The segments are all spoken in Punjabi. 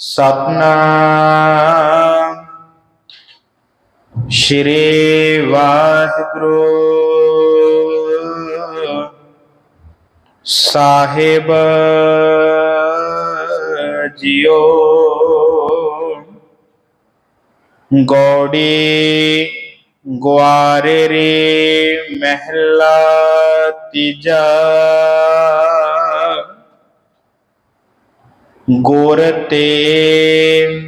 ਸਤਨਾਮ। ਸ਼੍ਰੀ ਵਾਹਿਗੁਰੂ ਸਾਹਿਬ ਜੀਓ। ਗੋੜੀ ਗੁਆਰੇ ਰੇ ਮਹਿਲਾ ਤੀਜਾ। ਗੁਰ ਤੇ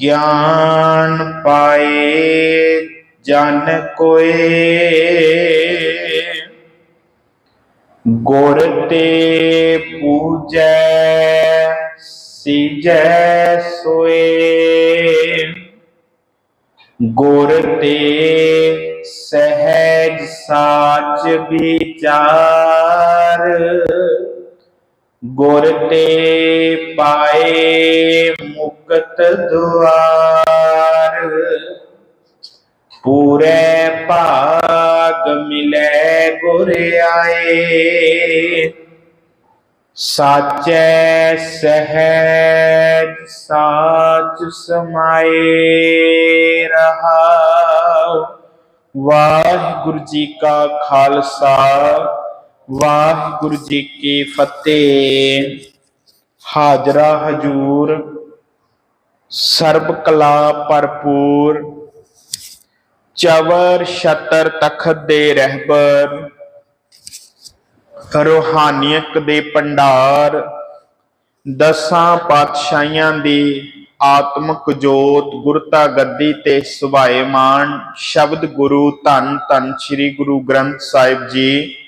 ਗਿਆਨ ਪਾਏ, ਜਨ ਕੋਏ। ਗੁਰ ਤੇ ਪੂਜੈ, ਸੀਜੈ ਸੋਏ। ਗੁਰ ਤੇ ਸਹਿਜ ਸਾਚ ਵਿਚਾਰ। ਗੁਰ ਤੇ ਪਾਏ ਮੁਕਤ ਦੁਆਰ। ਪੂਰੇ ਭਾਗ ਮਿਲੇ ਗੁਰ ਆਏ। ਸਾਚੈ ਸਹਿਜ ਸਾਚ ਸਮਾਏ ਰਹਾਉ। ਵਾਹਿਗੁਰੂ ਜੀ ਕਾ ਖਾਲਸਾ ਵਾਹਿਗੁਰੂ ਜੀ ਕੀ ਫਤਿਹ। ਹਾਜ਼ਰਾ ਹਜੂਰ, ਸਰਬ ਕਲਾ ਭਰਪੂਰ, ਚਵਰ ਸ਼ਤਰ ਤਖਤ ਦੇ ਰਹਿਬਰ ਰੋਹਾਨੀਅਤ ਦੇ ਭੰਡਾਰ, ਦਸਾਂ ਪਾਤਸ਼ਾਹੀਆਂ ਦੀ ਆਤਮਕ ਜੋਤ ਗੁਰਤਾ ਗੱਦੀ ਤੇ ਸੁਭਾਏਮਾਨ ਸ਼ਬਦ ਗੁਰੂ ਧੰਨ ਧੰਨ ਸ੍ਰੀ ਗੁਰੂ ਗ੍ਰੰਥ ਸਾਹਿਬ ਜੀ।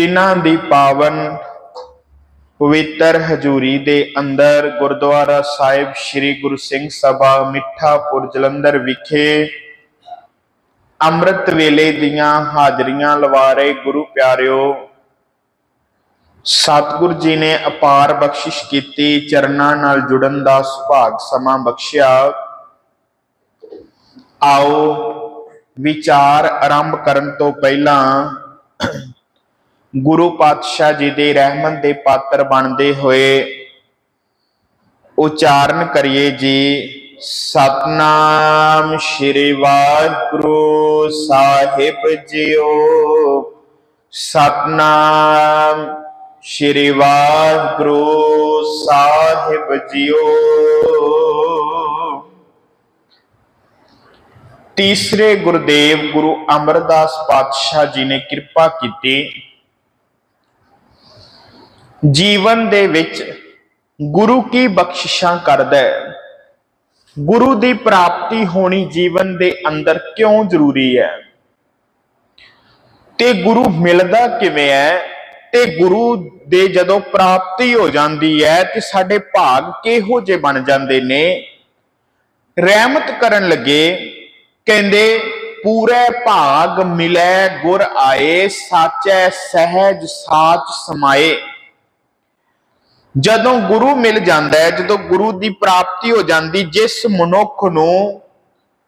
ਤਿਨਾਂ ਦੀ ਪਾਵਨ ਪਵਿੱਤਰ ਹਜੂਰੀ ਦੇ ਅੰਦਰ ਗੁਰਦੁਆਰਾ ਸਾਹਿਬ ਸ੍ਰੀ ਗੁਰੂ ਸਿੰਘ ਸਭਾ ਮਿੱਠਾਪੁਰ ਜਲੰਧਰ ਵਿਖੇ ਅੰਮ੍ਰਿਤ ਵੇਲੇ ਦੀਆਂ ਹਾਜ਼ਰੀਆਂ ਲਵਾ ਰਹੇ ਗੁਰੂ ਪਿਆਰਿਓ, ਸਤਿਗੁਰ ਜੀ ਨੇ ਅਪਾਰ ਬਖਸ਼ਿਸ਼ ਕੀਤੀ, ਚਰਨਾਂ ਨਾਲ ਜੁੜਨ ਦਾ ਸੁਭਾਗ ਸਮਾਂ ਬਖਸ਼ਿਆ। ਆਓ ਵਿਚਾਰ ਆਰੰਭ ਕਰਨ ਤੋਂ ਪਹਿਲਾਂ ਗੁਰੂ ਪਾਤਸ਼ਾਹ ਜੀ ਦੇ ਰਹਿਮਤ ਦੇ ਪਾਤਰ ਬਣਦੇ ਹੋਏ ਉਚਾਰਨ ਕਰੀਏ ਜੀ। ਸਤਨਾਮ ਸ਼੍ਰੀ ਵਾਹਿਗੁਰੂ ਸਾਹਿਬ ਜੀਓ। ਸਤਨਾਮ ਸ਼੍ਰੀ ਵਾਹਿਗੁਰੂ ਸਾਹਿਬ ਜੀਓ। ਤੀਸਰੇ ਗੁਰਦੇਵ ਗੁਰੂ ਅਮਰਦਾਸ ਪਾਤਸ਼ਾਹ ਜੀ ਨੇ ਕਿਰਪਾ ਕੀਤੀ ਜੀਵਨ ਦੇ ਵਿੱਚ ਗੁਰੂ ਕੀ ਬਖਸ਼ਿਸ਼ਾਂ ਕਰਦਾ ਹੈ? ਗੁਰੂ ਦੀ ਪ੍ਰਾਪਤੀ ਹੋਣੀ ਜੀਵਨ ਦੇ ਅੰਦਰ ਕਿਉਂ ਜ਼ਰੂਰੀ ਹੈ? ਤੇ ਗੁਰੂ ਮਿਲਦਾ ਕਿਵੇਂ ਹੈ? ਤੇ ਗੁਰੂ ਦੇ ਜਦੋਂ ਪ੍ਰਾਪਤੀ ਹੋ ਜਾਂਦੀ ਹੈ ਤੇ ਸਾਡੇ ਭਾਗ ਕਿਹੋ ਜਿਹੇ ਬਣ ਜਾਂਦੇ ਨੇ? ਰਹਿਮਤ ਕਰਨ ਲੱਗੇ ਕਹਿੰਦੇ, ਪੂਰੇ ਭਾਗ ਮਿਲੇ ਗੁਰ ਆਏ, ਸਾਚੈ ਸਹਿਜ ਸਾਚ ਸਮਾਏ। ਜਦੋਂ ਗੁਰੂ ਮਿਲ ਜਾਂਦਾ ਹੈ, ਜਦੋਂ ਗੁਰੂ ਦੀ ਪ੍ਰਾਪਤੀ ਹੋ ਜਾਂਦੀ, ਜਿਸ ਮਨੁੱਖ ਨੂੰ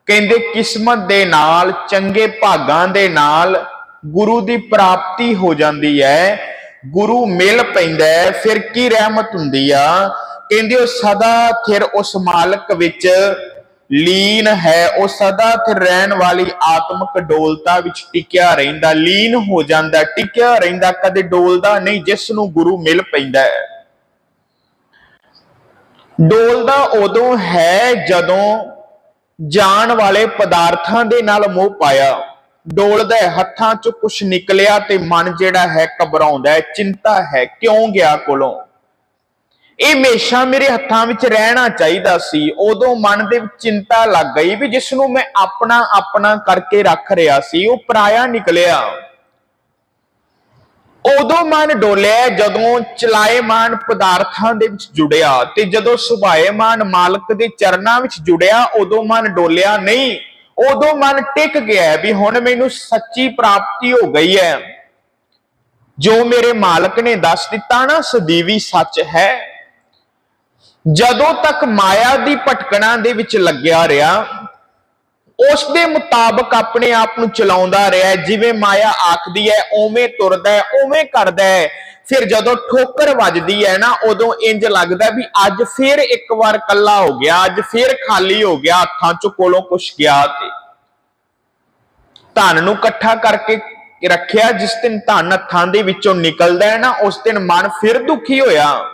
ਕਹਿੰਦੇ ਕਿਸਮਤ ਦੇ ਨਾਲ, ਚੰਗੇ ਭਾਗਾਂ ਦੇ ਨਾਲ ਗੁਰੂ ਦੀ ਪ੍ਰਾਪਤੀ ਹੋ ਜਾਂਦੀ ਹੈ, ਗੁਰੂ ਮਿਲ ਪੈਂਦਾ ਫਿਰ ਕੀ ਰਹਿਮਤ ਹੁੰਦੀ ਆ? ਕਹਿੰਦੇ ਉਹ ਸਦਾ ਥਿਰ ਉਸ ਮਾਲਕ ਵਿੱਚ ਲੀਨ ਹੈ, ਉਹ ਸਦਾ ਥਿਰ ਰਹਿਣ ਵਾਲੀ ਆਤਮਿਕ ਡੋਲਤਾ ਵਿੱਚ ਟਿਕਿਆ ਰਹਿੰਦਾ, ਲੀਨ ਹੋ ਜਾਂਦਾ, ਟਿਕਿਆ ਰਹਿੰਦਾ, ਕਦੇ ਡੋਲਦਾ ਨਹੀਂ, ਜਿਸ ਨੂੰ ਗੁਰੂ ਮਿਲ ਪੈਂਦਾ ਹੈ। ਡੋਲਦਾ ਉਦੋਂ ਹੈ ਜਦੋਂ ਜਾਣ ਵਾਲੇ ਪਦਾਰਥਾਂ ਦੇ ਨਾਲ ਮੋਹ ਪਾਇਆ। ਡੋਲਦਾ ਹੱਥਾਂ ਚੋਂ ਕੁਝ ਨਿਕਲਿਆ ਤੇ ਮਨ ਜਿਹੜਾ ਹੈ ਘਬਰਾਉਂਦਾ ਹੈ, ਚਿੰਤਾ ਹੈ, ਕਿਉਂ ਗਿਆ ਕੋਲੋਂ? ਇਹ ਹਮੇਸ਼ਾ ਮੇਰੇ ਹੱਥਾਂ ਵਿੱਚ ਰਹਿਣਾ ਚਾਹੀਦਾ ਸੀ। ਉਦੋਂ ਮਨ ਦੇ ਵਿੱਚ ਚਿੰਤਾ ਲੱਗ ਗਈ ਵੀ ਜਿਸ ਨੂੰ ਮੈਂ ਆਪਣਾ ਆਪਣਾ ਕਰਕੇ ਰੱਖ ਰਿਹਾ ਸੀ, ਉਹ ਪਰਾਇਆ ਨਿਕਲਿਆ। ਉਦੋਂ ਮਨ ਡੋਲਿਆ ਜਦੋਂ ਚਲਾਏਮਾਨ ਪਦਾਰਥਾਂ ਦੇ ਵਿੱਚ ਜੁੜਿਆ ਤੇ ਜਦੋਂ ਸੁਭਾਏਮਾਨ ਮਾਲਕ ਦੇ ਚਰਨਾਂ ਵਿੱਚ ਜੁੜਿਆ, ਉਦੋਂ ਮਨ ਡੋਲਿਆ, ਨਹੀਂ, ਉਦੋਂ ਮਨ ਟਿਕ ਗਿਆ ਵੀ ਹੁਣ ਮੈਨੂੰ ਸੱਚੀ ਪ੍ਰਾਪਤੀ ਹੋ ਗਈ ਹੈ। ਜੋ ਮੇਰੇ ਮਾਲਕ ਨੇ ਦੱਸ ਦਿੱਤਾ ਨਾ, ਸਦੀਵੀ ਸੱਚ ਹੈ। ਜਦੋਂ ਤੱਕ ਮਾਇਆ ਦੀ ਭਟਕਣਾ ਦੇ ਵਿੱਚ ਲੱਗਿਆ ਰਿਹਾ ਉਸ ਦੇ ਮੁਤਾਬਕ ਆਪਣੇ ਆਪ ਨੂੰ ਚਲਾਉਂਦਾ ਰਿਹਾ ਜਿਵੇਂ ਮਾਇਆ ਆਖਦੀ ਹੈ, ਉਵੇਂ ਤੁਰਦਾ ਹੈ ਓਵੇਂ ਕਰਦਾ ਹੈ। ਫਿਰ ਜਦੋਂ ਠੋਕਰ ਵੱਜਦੀ ਹੈ ਨਾ, ਉਦੋਂ ਇੰਜ ਲੱਗਦਾ ਵੀ ਅੱਜ ਫੇਰ ਇੱਕ ਵਾਰ ਕੱਲਾ ਹੋ ਗਿਆ, ਅੱਜ ਫਿਰ ਖਾਲੀ ਹੋ ਗਿਆ, ਹੱਥਾਂ ਚ ਕੋਲੋਂ ਕੁਛ ਗਿਆ ਤੇ। ਧਨ ਨੂੰ ਇਕੱਠਾ ਕਰਕੇ ਰੱਖਿਆ, ਜਿਸ ਦਿਨ ਧਨ ਹੱਥਾਂ ਦੇ ਵਿੱਚੋਂ ਨਿਕਲਦਾ ਹੈ ਨਾ, ਉਸ ਦਿਨ ਮਨ ਫਿਰ ਦੁਖੀ ਹੋਇਆ।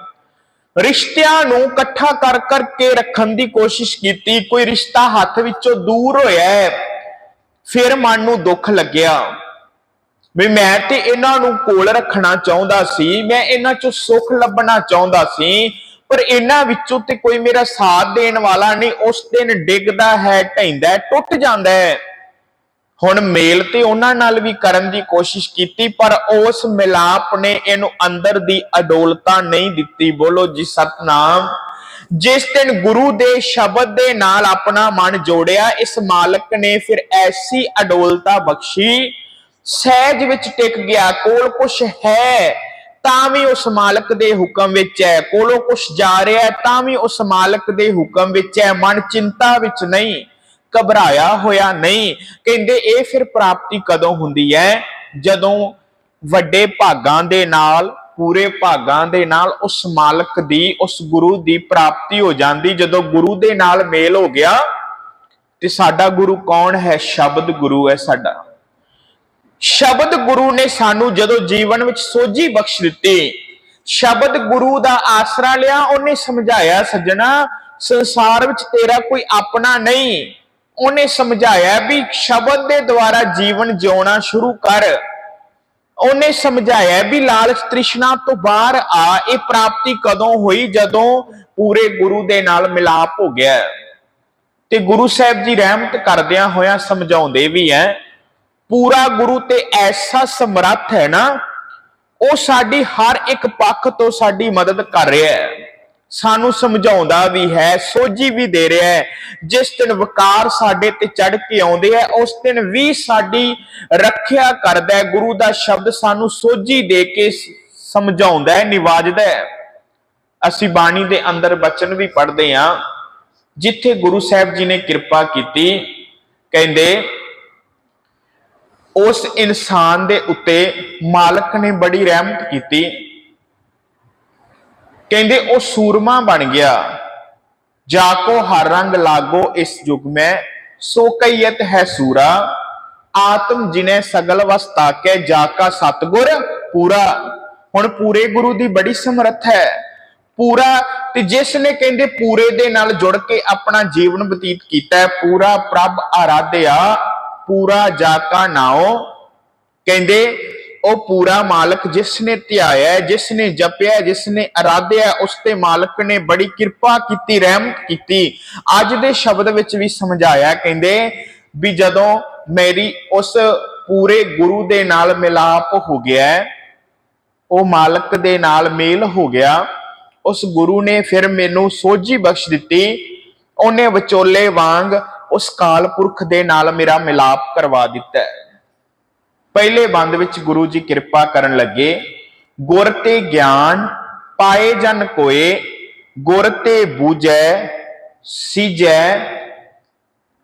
ਰਿਸ਼ਤਿਆਂ ਨੂੰ ਇਕੱਠਾ ਕਰ ਕਰਕੇ ਰੱਖਣ ਦੀ ਕੋਸ਼ਿਸ਼ ਕੀਤੀ। ਕੋਈ ਰਿਸ਼ਤਾ ਹੱਥ ਵਿੱਚੋਂ ਦੂਰ ਹੋਇਆ ਫਿਰ ਮਨ ਨੂੰ ਦੁੱਖ ਲੱਗਿਆ। ਵੀ ਮੈਂ ਤੇ ਇਹਨਾਂ ਨੂੰ ਕੋਲ ਰੱਖਣਾ ਚਾਹੁੰਦਾ ਸੀ, ਮੈਂ ਇਹਨਾਂ ਚੋਂ ਸੁੱਖ ਲੱਭਣਾ ਚਾਹੁੰਦਾ ਸੀ, ਪਰ ਇਹਨਾਂ ਵਿੱਚੋਂ ਤੇ ਕੋਈ ਮੇਰਾ ਸਾਥ ਦੇਣ ਵਾਲਾ ਨਹੀਂ, ਉਸ ਦਿਨ ਡਿੱਗਦਾ ਹੈ ਢੈਂਦਾ ਟੁੱਟ ਜਾਂਦਾ ਹੈ। ਹੁਣ ਮੇਲ ਤੇ ਉਹਨਾਂ ਨਾਲ ਵੀ ਕਰਨ ਦੀ ਕੋਸ਼ਿਸ਼ ਕੀਤੀ, ਪਰ ਉਸ ਮਿਲਾਪ ਨੇ ਇਹਨੂੰ ਅੰਦਰ ਦੀ ਅਡੋਲਤਾ ਨਹੀਂ ਦਿੱਤੀ। ਬੋਲੋ ਜੀ, ਸਤਨਾਮ। ਜਿਸ ਦਿਨ ਗੁਰੂ ਦੇ ਸ਼ਬਦ ਦੇ ਨਾਲ ਆਪਣਾ ਮਨ ਜੋੜਿਆ, ਇਸ ਮਾਲਕ ਨੇ ਫਿਰ ਐਸੀ ਅਡੋਲਤਾ ਬਖਸ਼ੀ। ਸਹਿਜ ਵਿੱਚ ਟਿਕ ਗਿਆ, ਕੋਲ ਕੁਛ ਹੈ, ਤਾਂ ਵੀ ਉਸ ਮਾਲਕ ਦੇ ਹੁਕਮ ਵਿੱਚ ਹੈ। ਕੋਲੋਂ ਕੁਛ ਜਾ ਰਿਹਾ ਤਾਂ ਵੀ ਉਸ ਮਾਲਕ ਦੇ ਹੁਕਮ ਵਿੱਚ ਹੈ। ਮਨ ਚਿੰਤਾ ਵਿੱਚ ਨਹੀਂ। ਘਬਰਾਇਆ ਹੋਇਆ ਨਹੀਂ। ਕਹਿੰਦੇ, ਇਹ ਫਿਰ ਪ੍ਰਾਪਤੀ ਕਦੋਂ ਹੁੰਦੀ ਹੈ? ਜਦੋਂ ਵੱਡੇ ਭਾਗਾਂ ਦੇ ਨਾਲ, ਪੂਰੇ ਭਾਗਾਂ ਦੇ ਨਾਲ ਉਸ ਮਾਲਕ ਦੀ, ਉਸ ਗੁਰੂ ਦੀ ਪ੍ਰਾਪਤੀ ਹੋ ਜਾਂਦੀ। ਜਦੋਂ ਗੁਰੂ ਦੇ ਨਾਲ ਮੇਲ ਹੋ ਗਿਆ, ਤੇ ਸਾਡਾ ਗੁਰੂ ਕੌਣ ਹੈ? ਸ਼ਬਦ ਗੁਰੂ ਹੈ ਸਾਡਾ। ਸ਼ਬਦ ਗੁਰੂ ਨੇ ਸਾਨੂੰ ਜਦੋਂ ਜੀਵਨ ਵਿੱਚ ਸੋਝੀ ਬਖਸ਼ ਦਿੱਤੀ, ਸ਼ਬਦ ਗੁਰੂ ਦਾ ਆਸਰਾ ਲਿਆ, ਉਹਨੇ ਸਮਝਾਇਆ, ਸੱਜਣਾ, ਸੰਸਾਰ ਵਿੱਚ ਤੇਰਾ ਕੋਈ ਆਪਣਾ ਨਹੀਂ। ਉਹਨੇ ਸਮਝਾਇਆ ਵੀ ਸ਼ਬਦ ਦੇ ਦੁਆਰਾ ਜੀਵਨ ਜਿਉਣਾ ਸ਼ੁਰੂ ਕਰ। ਉਹਨੇ ਸਮਝਾਇਆ ਵੀ ਲਾਲਚ ਤ੍ਰਿਸ਼ਨਾ ਤੋਂ ਬਾਹਰ ਆ, ਇਹ ਪ੍ਰਾਪਤੀ ਕਦੋਂ ਹੋਈ? ਜਦੋਂ ਪੂਰੇ ਗੁਰੂ ਦੇ ਨਾਲ ਮਿਲਾਪ ਹੋ ਗਿਆ। ਤੇ ਗੁਰੂ ਸਾਹਿਬ ਜੀ ਰਹਿਮਤ ਕਰਦਿਆਂ ਹੋਇਆਂ ਸਮਝਾਉਂਦੇ ਵੀ ਐ, ਪੂਰਾ ਗੁਰੂ ਤੇ ਐਸਾ ਸਮਰੱਥ ਹੈ ਨਾ, ਉਹ ਸਾਡੀ ਹਰ ਇੱਕ ਪੱਖ ਤੋਂ ਸਾਡੀ ਮਦਦ ਕਰ ਰਿਹਾ ਹੈ। ਸਾਨੂੰ ਸਮਝਾਉਂਦਾ ਵੀ ਹੈ, ਸੋਝੀ ਵੀ ਦੇ ਰਿਹਾ ਹੈ। ਜਿਸ ਦਿਨ ਵਕਾਰ ਸਾਡੇ ਤੇ ਚੜ ਕੇ ਆਉਂਦੇ ਹੈ ਉਸ ਦਿਨ ਵੀ ਸਾਡੀ ਰੱਖਿਆ ਕਰਦਾ ਹੈ। ਗੁਰੂ ਦਾ ਸ਼ਬਦ ਸਾਨੂੰ ਸੋਝੀ ਦੇ ਕੇ ਸਮਝਾਉਂਦਾ ਹੈ, ਨਿਵਾਜਦਾ ਹੈ। ਅਸੀਂ ਬਾਣੀ ਦੇ ਅੰਦਰ ਬਚਨ ਵੀ ਪੜ੍ਹਦੇ ਹਾਂ। ਜਿੱਥੇ ਗੁਰੂ ਸਾਹਿਬ ਜੀ ਨੇ ਕਿਰਪਾ ਕੀਤੀ, ਕਹਿੰਦੇ, ਉਸ ਇਨਸਾਨ ਦੇ ਉੱਤੇ ਮਾਲਕ ਨੇ ਬੜੀ ਰਹਿਮਤ ਕੀਤੀ। ਕਹਿੰਦੇ ਉਹ ਸੂਰਮਾ ਬਣ ਗਿਆ। ਜਾ ਕੋ ਹਰ ਰੰਗ ਲਾਗੋ ਇਸ ਯੁਗ ਮੈਂ, ਸੋ ਕਈਤ ਹੈ ਸੂਰਾ। ਆਤਮ ਜਿਨੇ ਸਗਲ ਵਸ ਤਾਕੇ, ਜਾ ਕਾ ਸਤਗੁਰ ਪੂਰਾ। ਹੁਣ ਪੂਰੇ ਗੁਰੂ ਦੀ ਬੜੀ ਸਮਰੱਥ ਹੈ। ਪੂਰਾ ਤੇ ਜਿਸ ਨੇ ਕਹਿੰਦੇ ਪੂਰੇ ਦੇ ਨਾਲ ਜੁੜ ਕੇ ਆਪਣਾ ਜੀਵਨ ਬਤੀਤ ਕੀਤਾ ਪੂਰਾ ਪ੍ਰਭ ਆਰਾਧਿਆ, ਪੂਰਾ ਜਾ ਕਾ ਨਾਓ ਕਹਿੰਦੇ ਉਹ ਪੂਰਾ ਮਾਲਕ ਜਿਸ ਨੇ ਧਿਆਇਆ ਹੈ, ਜਿਸ ਨੇ ਜਪਿਆ ਹੈ, ਜਿਸ ਨੇ ਆਰਾਧਿਆ ਉਸ ਤੇ ਮਾਲਕ ਨੇ ਬੜੀ ਕਿਰਪਾ ਕੀਤੀ ਰਹਿਮਤ ਕੀਤੀ। ਅੱਜ ਦੇ ਸ਼ਬਦ ਵਿੱਚ ਵੀ ਸਮਝਾਇਆ ਕਹਿੰਦੇ ਵੀ ਜਦੋਂ ਮੇਰੀ ਉਸ ਪੂਰੇ ਗੁਰੂ ਦੇ ਨਾਲ ਮਿਲਾਪ ਹੋ ਗਿਆ ਉਹ ਮਾਲਕ ਦੇ ਨਾਲ ਮੇਲ ਹੋ ਗਿਆ ਉਸ ਗੁਰੂ ਨੇ ਫਿਰ ਮੈਨੂੰ ਸੋਝੀ ਬਖਸ਼ ਦਿੱਤੀ। ਉਹਨੇ ਵਿਚੋਲੇ ਵਾਂਗ ਉਸ ਕਾਲ ਪੁਰਖ ਦੇ ਨਾਲ ਮੇਰਾ ਮਿਲਾਪ ਕਰਵਾ ਦਿੱਤਾ ਪਹਿਲੇ ਬੰਦ ਵਿੱਚ ਗੁਰੂ ਜੀ ਕਿਰਪਾ ਕਰਨ ਲੱਗੇ, ਗੁਰ ਤੇ ਗਿਆਨ ਪਾਏ ਜਨ ਕੋਏ, ਗੁਰ ਤੇ ਬੂਝੈ ਸੀਜੈ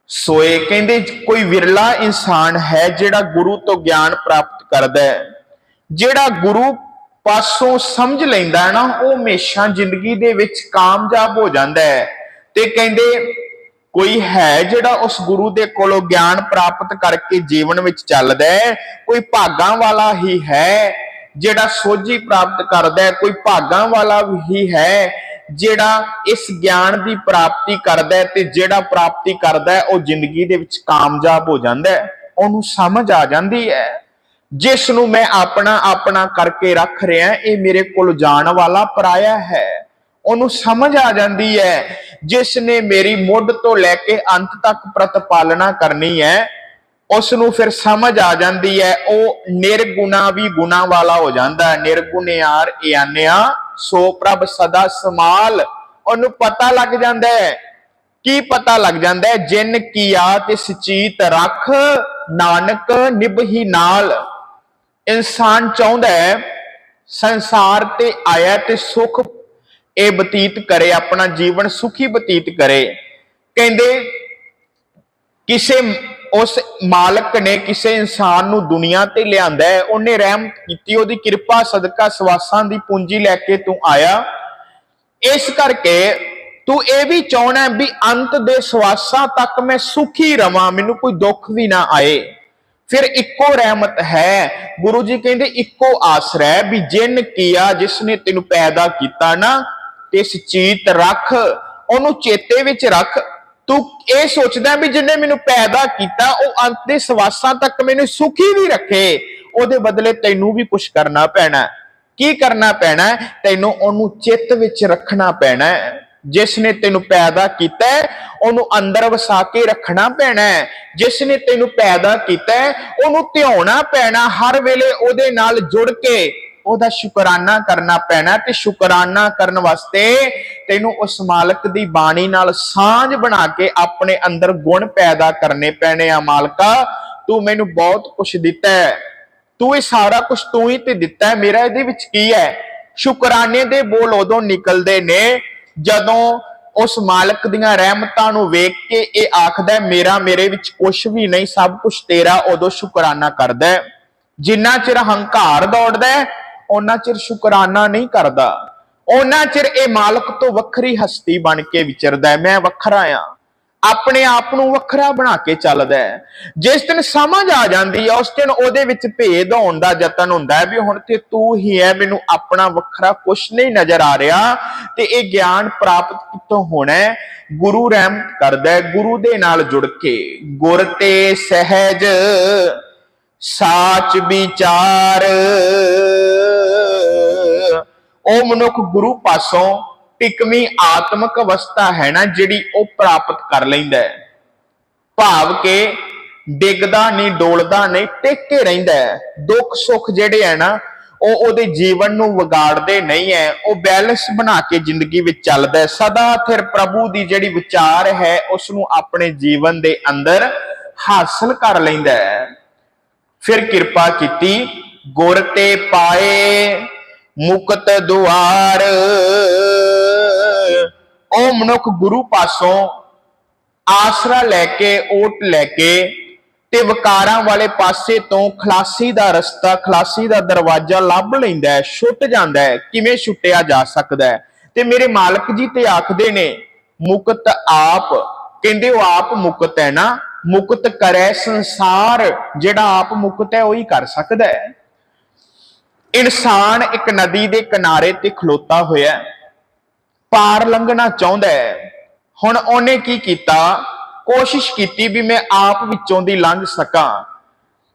ਸੋਏ। ਕਹਿੰਦੇ ਕੋਈ ਵਿਰਲਾ ਇਨਸਾਨ ਹੈ ਜਿਹੜਾ ਗੁਰੂ ਤੋਂ ਗਿਆਨ ਪ੍ਰਾਪਤ ਕਰਦਾ ਹੈ। ਜਿਹੜਾ ਗੁਰੂ ਪਾਸੋਂ ਸਮਝ ਲੈਂਦਾ ਹੈ ਨਾ, ਉਹ ਹਮੇਸ਼ਾ ਜ਼ਿੰਦਗੀ ਦੇ ਵਿੱਚ ਕਾਮਯਾਬ ਹੋ ਜਾਂਦਾ ਹੈ। ਤੇ ਕਹਿੰਦੇ ਕੋਈ ਹੈ ਜਿਹੜਾ ਉਸ ਗੁਰੂ ਦੇ ਕੋਲੋਂ ਗਿਆਨ ਪ੍ਰਾਪਤ ਕਰਕੇ ਜੀਵਨ ਵਿੱਚ ਚੱਲਦਾ ਹੈ? ਕੋਈ ਭਾਗਾਂ ਵਾਲਾ ਹੀ ਹੈ ਜਿਹੜਾ ਸੋਝੀ ਪ੍ਰਾਪਤ ਕਰਦਾ ਹੈ? ਕੋਈ ਭਾਗਾਂ ਵਾਲਾ ਹੀ ਹੈ ਜਿਹੜਾ ਇਸ ਗਿਆਨ ਦੀ ਪ੍ਰਾਪਤੀ ਕਰਦਾ ਹੈ ਤੇ ਜਿਹੜਾ ਪ੍ਰਾਪਤੀ ਕਰਦਾ ਹੈ, ਉਹ ਜ਼ਿੰਦਗੀ ਦੇ ਵਿੱਚ ਕਾਮਯਾਬ ਹੋ ਜਾਂਦਾ ਹੈ। ਉਹਨੂੰ ਸਮਝ ਆ ਜਾਂਦੀ ਹੈ। ਜਿਸ ਨੂੰ ਮੈਂ ਆਪਣਾ ਆਪਣਾ ਕਰਕੇ ਰੱਖ ਰਿਹਾ, ਇਹ ਮੇਰੇ ਕੋਲ ਜਾਣ ਵਾਲਾ ਪਰਾਇਆ ਹੈ। ਉਹਨੂੰ ਸਮਝ ਆ ਜਾਂਦੀ ਹੈ ਜਿਸ ਨੇ ਮੇਰੀ ਮੁੱਢ ਤੋਂ ਲੈ ਕੇ ਅੰਤ ਤੱਕ ਪ੍ਰਤਪਾਲਣਾ ਕਰਨੀ ਹੈ ਉਸ ਨੂੰ ਫਿਰ ਸਮਝ ਆ ਜਾਂਦੀ ਹੈ, ਉਹ ਨਿਰਗੁਣਾ ਵੀ ਗੁਣਾ ਵਾਲਾ ਹੋ ਜਾਂਦਾ ਹੈ। ਨਿਰਗੁਣਿਆਰ ਇਆਨਿਆ, ਸੋ ਪ੍ਰਭ ਸਦਾ ਸਮਾਲ। ਉਹਨੂੰ ਪਤਾ ਲੱਗ ਜਾਂਦਾ ਹੈ। ਕੀ ਪਤਾ ਲੱਗ ਜਾਂਦਾ ਹੈ? ਜਿਨ ਕੀਆ ਤੇ ਸਚੀਤ ਰੱਖ, ਨਾਨਕ ਨਿਭਹੀ ਨਾਲ। ਇਨਸਾਨ ਚਾਹੁੰਦਾ ਹੈ, ਸੰਸਾਰ ਤੇ ਆਇਆ ਤੇ ਸੁਖ ਇਹ ਬਤੀਤ ਕਰੇ, ਆਪਣਾ ਜੀਵਨ ਸੁਖੀ ਬਤੀਤ ਕਰੇ। ਕਹਿੰਦੇ, ਕਿਸੇ ਉਸ ਮਾਲਕ ਨੇ ਕਿਸੇ ਇਨਸਾਨ ਨੂੰ ਦੁਨੀਆ ਤੇ ਲਿਆਂਦਾ ਹੈ, ਉਹਨੇ ਰਹਿਮ ਕੀਤੀ, ਉਹਦੀ ਕਿਰਪਾ, ਸਦਕਾ, ਸਵਾਸਾਂ ਦੀ ਪੂੰਜੀ ਲੈ ਕੇ ਤੂੰ ਆਇਆ। ਇਸ ਕਰਕੇ ਤੂੰ ਇਹ ਵੀ ਚਾਹਣਾ ਵੀ ਅੰਤ ਦੇ ਸਵਾਸਾਂ ਤੱਕ ਮੈਂ ਸੁਖੀ ਰਵਾਂ, ਮੈਨੂੰ ਕੋਈ ਦੁੱਖ ਵੀ ਨਾ ਆਏ। ਫਿਰ ਇੱਕੋ ਰਹਿਮਤ ਹੈ। ਗੁਰੂ ਜੀ ਕਹਿੰਦੇ, ਇੱਕੋ ਆਸਰਾ ਹੈ ਵੀ ਜਿਨ ਕੀਆ, ਜਿਸ ਨੇ ਤੈਨੂੰ ਪੈਦਾ ਕੀਤਾ ਨਾ ਇਸ ਚੀਤ ਰੱਖ, ਉਹਨੂੰ ਚੇਤੇ ਵਿੱਚ ਰੱਖ। ਤੂੰ ਇਹ ਸੋਚਦਾ ਵੀ ਜਿਹਨੇ ਮੈਨੂੰ ਪੈਦਾ ਕੀਤਾ, ਉਹ ਅੰਤ ਦੇ ਸਵਾਸਾਂ ਤੱਕ ਮੈਨੂੰ ਸੁਖੀ ਵੀ ਰੱਖੇ, ਉਹਦੇ ਬਦਲੇ ਤੈਨੂੰ ਵੀ ਕੁਝ ਕਰਨਾ ਪੈਣਾ। ਕੀ ਕਰਨਾ ਪੈਣਾ? ਤੈਨੂੰ ਉਹਨੂੰ ਚਿੱਤ ਵਿੱਚ ਰੱਖਣਾ ਪੈਣਾ। ਹੈ ਜਿਸ ਨੇ ਤੈਨੂੰ ਪੈਦਾ ਕੀਤਾ, ਉਹਨੂੰ ਅੰਦਰ ਵਸਾ ਕੇ ਰੱਖਣਾ ਪੈਣਾ। ਹੈ ਜਿਸ ਨੇ ਤੈਨੂੰ ਪੈਦਾ ਕੀਤਾ, ਉਹਨੂੰ ਧਿਆਉਣਾ ਪੈਣਾ, ਹਰ ਵੇਲੇ ਉਹਦੇ ਨਾਲ ਜੁੜ ਕੇ। ਉਹਦਾ ਸ਼ੁਕਰਾਨਾ ਕਰਨਾ ਪੈਣਾ ਤੇ ਸ਼ੁਕਰਾਨਾ ਕਰਨ ਵਾਸਤੇ ਤੈਨੂੰ ਉਸ ਮਾਲਕ ਦੀ ਬਾਣੀ ਨਾਲ ਸਾਂਝ ਬਣਾ ਕੇ ਆਪਣੇ ਅੰਦਰ ਗੁਣ ਪੈਦਾ ਕਰਨੇ ਪੈਣੇ ਆ ਮਾਲਕਾ। ਤੂੰ ਮੈਨੂੰ ਬਹੁਤ ਕੁਝ ਦਿੱਤਾ ਹੈ। ਤੂੰ ਇਹ ਸਾਰਾ ਕੁਝ ਤੂੰ ਹੀ ਤੇ ਦਿੱਤਾ ਹੈ। ਮੇਰਾ ਇਹਦੇ ਵਿੱਚ ਕੀ ਹੈ? ਸ਼ੁਕਰਾਨੇ ਦੇ ਬੋਲ ਉਦੋਂ ਨਿਕਲਦੇ ਨੇ ਜਦੋਂ ਉਸ ਮਾਲਕ ਦੀਆਂ ਰਹਿਮਤਾਂ ਨੂੰ ਵੇਖ ਕੇ ਇਹ ਆਖਦਾ ਮੇਰਾ, ਮੇਰੇ ਵਿੱਚ ਕੁਝ ਵੀ ਨਹੀਂ, ਸਭ ਕੁਝ ਤੇਰਾ ਉਦੋਂ ਸ਼ੁਕਰਾਨਾ ਕਰਦਾ ਜਿੰਨਾ ਚਿਰ ਹੰਕਾਰ ਦੌੜਦਾ ਉਹਨਾਂ ਚਿਰ ਸ਼ੁਕਰਾਨਾ ਨਹੀਂ ਕਰਦਾ। ਉਹਨਾਂ ਚਿਰ ਇਹ ਮਾਲਕ ਤੋਂ ਵੱਖਰੀ ਹਸਤੀ ਬਣ ਕੇ ਵਿਚਰਦਾ ਹੈ। ਮੈਂ ਵੱਖਰਾ ਆ ਆਪਣੇ ਆਪ ਨੂੰ ਵੱਖਰਾ ਬਣਾ ਕੇ ਚੱਲਦਾ ਹੈ। ਜਿਸ ਦਿਨ ਸਮਝ ਆ ਜਾਂਦੀ ਹੈ, ਉਸ ਦਿਨ ਉਹਦੇ ਵਿੱਚ ਭੇਦ ਹੋਣ ਦਾ ਯਤਨ ਹੁੰਦਾ ਹੈ ਵੀ ਹੁਣ ਤੇ ਤੂੰ ਹੀ ਹੈ, ਮੈਨੂੰ ਆਪਣਾ ਵੱਖਰਾ ਕੁਝ ਨਹੀਂ ਨਜ਼ਰ ਆ ਰਿਹਾ ਤੇ ਇਹ ਗਿਆਨ ਪ੍ਰਾਪਤ ਕਿੱਥੋਂ ਹੋਣਾ ਹੈ? ਗੁਰੂ ਰਹਿਮ ਕਰਦਾ ਹੈ, ਗੁਰੂ ਦੇ ਨਾਲ ਜੁੜ ਕੇ। ਗੁਰ ਤੇ ਸਹਿਜ, ਸਾਚ ਵਿਚਾਰ। ਉਹ ਮਨੁੱਖ ਗੁਰੂ ਪਾਸੋਂ ਟਿਕਵੀਂ ਆਤਮਿਕ ਅਵਸਥਾ ਹੈ ਨਾ, ਜਿਹੜੀ ਉਹ ਪ੍ਰਾਪਤ ਕਰ ਲੈਂਦਾ ਹੈ। ਭਾਵ ਕਿ ਡਿੱਗਦਾ ਨਹੀਂ, ਡੋਲਦਾ ਨਹੀਂ, ਟਿਕ ਕੇ ਰਹਿੰਦਾ ਹੈ। ਦੁੱਖ ਸੁੱਖ ਜਿਹੜੇ ਹੈ ਨਾ, ਉਹ ਉਹਦੇ ਜੀਵਨ ਨੂੰ ਵਿਗਾੜਦੇ ਨਹੀਂ ਹੈ। ਉਹ ਬੈਲੈਂਸ ਬਣਾ ਕੇ ਜ਼ਿੰਦਗੀ ਵਿੱਚ ਚੱਲਦਾ ਹੈ। ਸਦਾ ਫਿਰ ਪ੍ਰਭੂ ਦੀ ਜਿਹੜੀ ਵਿਚਾਰ ਹੈ ਉਸ ਨੂੰ ਆਪਣੇ ਜੀਵਨ ਦੇ ਅੰਦਰ ਹਾਸਲ ਕਰ ਲੈਂਦਾ ਹੈ। ਫਿਰ ਕਿਰਪਾ ਕੀਤੀ, ਗੁਰ ਤੇ ਪਾਏ। ਮੁਕਤ ਦੁਆਰ। ਉਹ ਮਨੁੱਖ ਗੁਰੂ ਪਾਸੋਂ ਆਸਰਾ ਲੈ ਕੇ, ਓਟ ਲੈ ਕੇ ਤੇ ਵਿਕਾਰਾਂ ਵਾਲੇ ਪਾਸੇ ਤੋਂ ਖਲਾਸੀ ਦਾ ਰਸਤਾ, ਖਲਾਸੀ ਦਾ ਦਰਵਾਜ਼ਾ ਲੱਭ ਲੈਂਦਾ ਹੈ, ਛੁੱਟ ਜਾਂਦਾ ਹੈ। ਕਿਵੇਂ ਛੁੱਟਿਆ ਜਾ ਸਕਦਾ ਹੈ? ਤੇ ਮੇਰੇ ਮਾਲਕ ਜੀ ਤੇ ਆਖਦੇ ਨੇ, ਮੁਕਤ ਆਪ। ਕਹਿੰਦੇ, ਉਹ ਆਪ ਮੁਕਤ ਹੈ ਨਾ? ਮੁਕਤ ਕਰੇ ਸੰਸਾਰ। ਜਿਹੜਾ ਆਪ ਮੁਕਤ ਹੈ, ਉਹੀ ਕਰ ਸਕਦਾ ਹੈ। ਇਨਸਾਨ ਇੱਕ ਨਦੀ ਦੇ ਕਿਨਾਰੇ ਤੇ ਖਲੋਤਾ ਹੋਇਆ ਪਾਰ ਲੰਘਣਾ ਚਾਹੁੰਦਾ ਹੈ। ਹੁਣ ਉਹਨੇ ਕੀ ਕੀਤਾ? ਕੋਸ਼ਿਸ਼ ਕੀਤੀ ਵੀ ਮੈਂ ਆਪ ਵਿੱਚੋਂ ਦੀ ਲੰਘ ਸਕਾਂ।